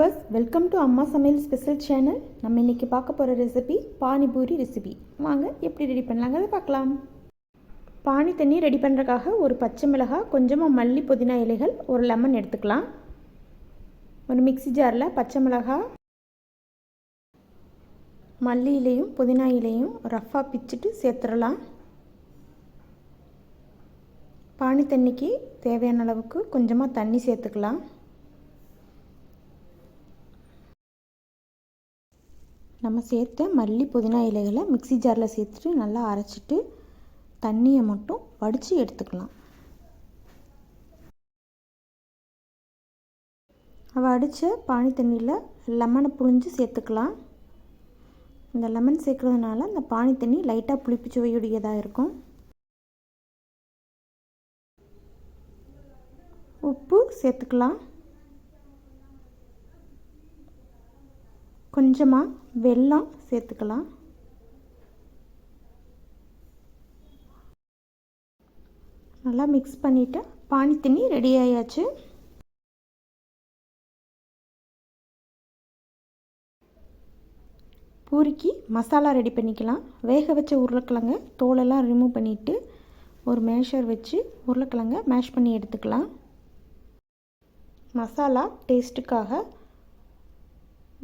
Welcome to அம்மா சமையல் special channel நம்ம இன்றைக்கி பார்க்க போகிற ரெசிபி பானிபூரி ரெசிபி வாங்க எப்படி ரெடி பண்ணலாங்கிறத பார்க்கலாம். பானி தண்ணி ரெடி பண்ணுறதுக்காக ஒரு பச்சை மிளகாய் கொஞ்சமாக மல்லி புதினா இலைகள் ஒரு லெமன் எடுத்துக்கலாம். ஒரு மிக்ஸி ஜாரில் பச்சை மிளகாய் மல்லி இலையும் புதினா இலையும் ரஃப்பாக பிச்சுட்டு சேர்த்துடலாம். பானி தண்ணிக்கு தேவையான அளவுக்கு கொஞ்சமாக தண்ணி சேர்த்துக்கலாம். நம்ம சேர்த்த மல்லி புதினா இலைகளை மிக்ஸி ஜாரில் சேர்த்துட்டு நல்லா அரைச்சிட்டு தண்ணியை மட்டும் வடித்து எடுத்துக்கலாம். வடித்த பானி தண்ணியில் லெமனை புழிஞ்சு சேர்த்துக்கலாம். இந்த லெமன் சேர்க்குறதுனால இந்த பானி தண்ணி லைட்டாக புளிப்பு சுவையுடையதாக இருக்கும். உப்பு சேர்த்துக்கலாம். கொஞ்சமாக வெல்லம் சேர்த்துக்கலாம். நல்லா மிக்ஸ் பண்ணிவிட்டு பானி தண்ணி ரெடி ஆயாச்சு. பூரிக்கு மசாலா ரெடி பண்ணிக்கலாம். வேக வச்ச உருளைக்கிழங்க தோலெல்லாம் ரிமூவ் பண்ணிவிட்டு ஒரு மேஷர் வச்சு உருளைக்கிழங்க மேஷ் பண்ணி எடுத்துக்கலாம். மசாலா டேஸ்ட்டுக்காக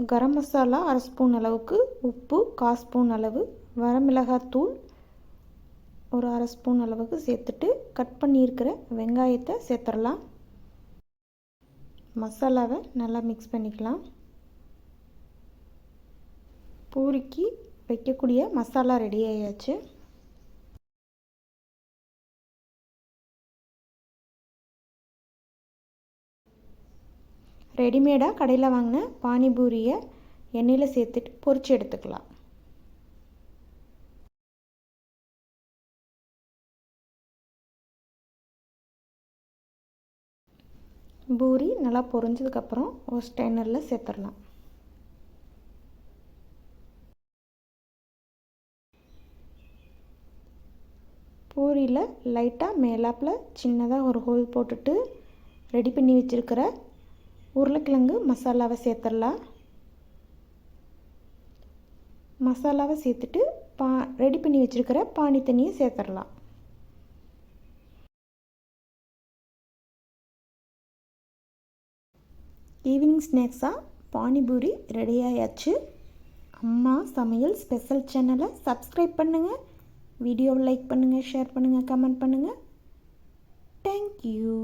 கரம் மசாலா அரை ஸ்பூன் அளவுக்கு உப்பு கால் ஸ்பூன் அளவு வரமிளகாத்தூள் ஒரு அரை ஸ்பூன் அளவுக்கு சேர்த்துட்டு கட் பண்ணியிருக்கிற வெங்காயத்தை சேர்த்துடலாம். மசாலாவை நல்லா மிக்ஸ் பண்ணிக்கலாம். பூரிக்கு வைக்கக்கூடிய மசாலா ரெடி ஆயாச்சு. ரெடிமேடாக கடையில் வாங்கின பானிபூரியை எண்ணெயில் சேர்த்துட்டு பொரித்து எடுத்துக்கலாம். பூரி நல்லா பொரிஞ்சதுக்கப்புறம் ஒரு ஸ்டெய்னரில் சேர்த்துடலாம். பூரியில் லைட்டாக மேலாப்பில் சின்னதாக ஒரு ஹோல் போட்டுட்டு ரெடி பண்ணி வச்சுருக்கிற உருளைக்கிழங்கு மசாலாவை சேர்த்துடலாம். மசாலாவை சேர்த்துட்டு பா ரெடி பண்ணி வச்சுருக்கிற பானி தண்ணியை சேர்த்துடலாம். ஈவினிங் ஸ்நாக்ஸாக பானிபூரி ரெடியாயாச்சு அம்மா சமையல் ஸ்பெஷல் சேனலை சப்ஸ்கிரைப் பண்ணுங்கள் வீடியோவை லைக் பண்ணுங்கள் ஷேர் பண்ணுங்கள் கமெண்ட் பண்ணுங்கள் தேங்க்யூ